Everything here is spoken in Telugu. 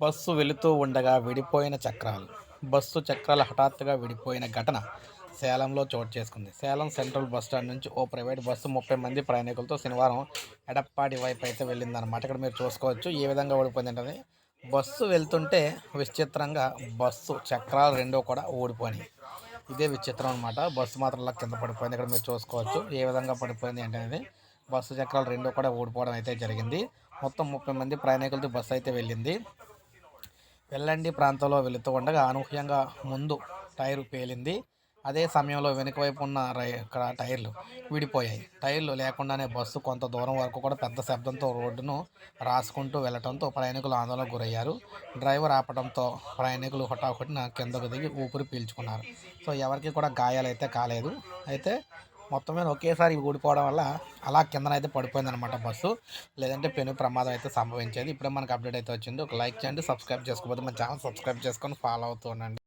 బస్సు వెళుతూ ఉండగా విడిపోయిన చక్రాలు. బస్సు చక్రాలు హఠాత్తుగా విడిపోయిన ఘటన సేలంలో చోటు చేసుకుంది. సేలం సెంట్రల్ బస్ స్టాండ్ నుంచి ఓ ప్రైవేట్ బస్సు ముప్పై మంది ప్రయాణికులతో శనివారం ఎడప్పాడి వైపు అయితే వెళ్ళిందనమాట ఇక్కడ మీరు చూసుకోవచ్చు ఏ విధంగా ఓడిపోయిందంటే బస్సు వెళ్తుంటే విచిత్రంగా బస్సు చక్రాలు రెండో కూడా ఓడిపోయినాయి ఇదే విచిత్రం అనమాట బస్సు మాత్రం ఇలా కింద పడిపోయింది. ఇక్కడ మీరు చూసుకోవచ్చు ఏ విధంగా పడిపోయింది అంటే బస్సు చక్రాలు రెండో కూడా ఓడిపోవడం అయితే జరిగింది. మొత్తం ముప్పై మంది ప్రయాణికులతో బస్సు అయితే వెళ్ళింది. వెల్లండి ప్రాంతంలో వెళుతూ ఉండగా అనూహ్యంగా ముందు టైరు పేలింది. అదే సమయంలో వెనుక వైపు ఉన్న ఇక్కడ టైర్లు విడిపోయాయి. టైర్లు లేకుండానే బస్సు కొంత దూరం వరకు కూడా పెద్ద శబ్దంతో రోడ్డును రాసుకుంటూ వెళ్ళడంతో ప్రయాణికులు ఆందోళనకు గురయ్యారు. డ్రైవర్ ఆపడంతో ప్రయాణికులు హుటాహుటిన కిందకు దిగి ఊపిరి పీల్చుకున్నారు. సో ఎవరికి కూడా గాయాలైతే కాలేదు. అయితే మొత్తం మీద ఒకేసారి ఊడిపోవడం వల్ల అలా కిందనైతే పడిపోయిందనమాట బస్సు. లేదంటే పెను ప్రమాదం అయితే సంభవించేది. ఇప్పుడే మనకు అప్డేట్ అయితే వచ్చింది. ఒక లైక్ చేయండి సబ్స్క్రైబ్ చేసుకోకపోతే మన ఛానల్ సబ్స్క్రైబ్ చేసుకొని ఫాలో అవుతూ ఉండండి.